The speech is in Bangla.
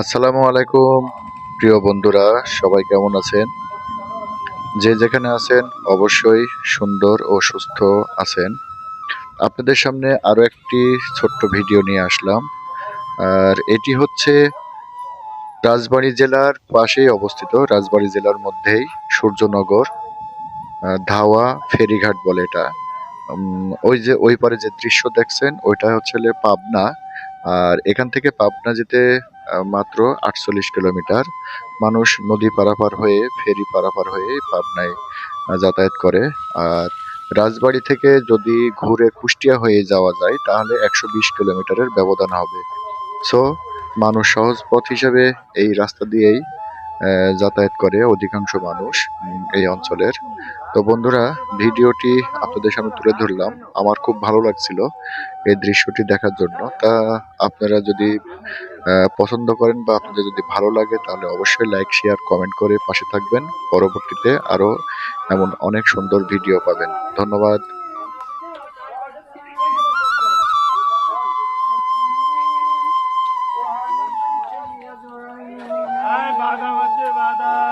আসসালামু আলাইকুম, প্রিয় বন্ধুরা, সবাই কেমন আছেন? যে যেখানে আছেন, অবশ্যই সুন্দর ও সুস্থ আছেন। আপনাদের সামনে আরও একটি ছোট্ট ভিডিও নিয়ে আসলাম। আর এটি হচ্ছে রাজবাড়ী জেলার পাশেই অবস্থিত, রাজবাড়ী জেলার মধ্যেই সূর্যনগর ধাওয়া ফেরিঘাট বলে এটা। ওই যে, ওই পারে যে দৃশ্য দেখছেন, ওইটা হচ্ছে পাবনা। আর এখান থেকে পাবনা যেতে মাত্র আটচল্লিশ কিলোমিটার। মানুষ নদী পারাপার হয়ে, ফেরি পারাপার হয়ে পাবনায় যাতায়াত করে। আর রাজবাড়ি থেকে যদি ঘুরে কুষ্টিয়া হয়ে যাওয়া যায়, তাহলে একশো বিশ কিলোমিটারের ব্যবধান হবে। সো মানুষ সহজ পথ হিসেবে এই রাস্তা দিয়েই যাতায়াত করে অধিকাংশ মানুষ এই অঞ্চলের। তো বন্ধুরা, ভিডিওটি আপনাদের সামনে তুলে ধরলাম। আমার খুব ভালো লাগছিল এই দৃশ্যটি দেখার জন্য। তা আপনারা যদি পছন্দ করেন বা আপনাদের যদি ভালো লাগে, তাহলে অবশ্যই লাইক, শেয়ার, কমেন্ট করে পাশে থাকবেন। পরবর্তীতে আরও এমন অনেক সুন্দর ভিডিও পাবেন। ধন্যবাদ। Father.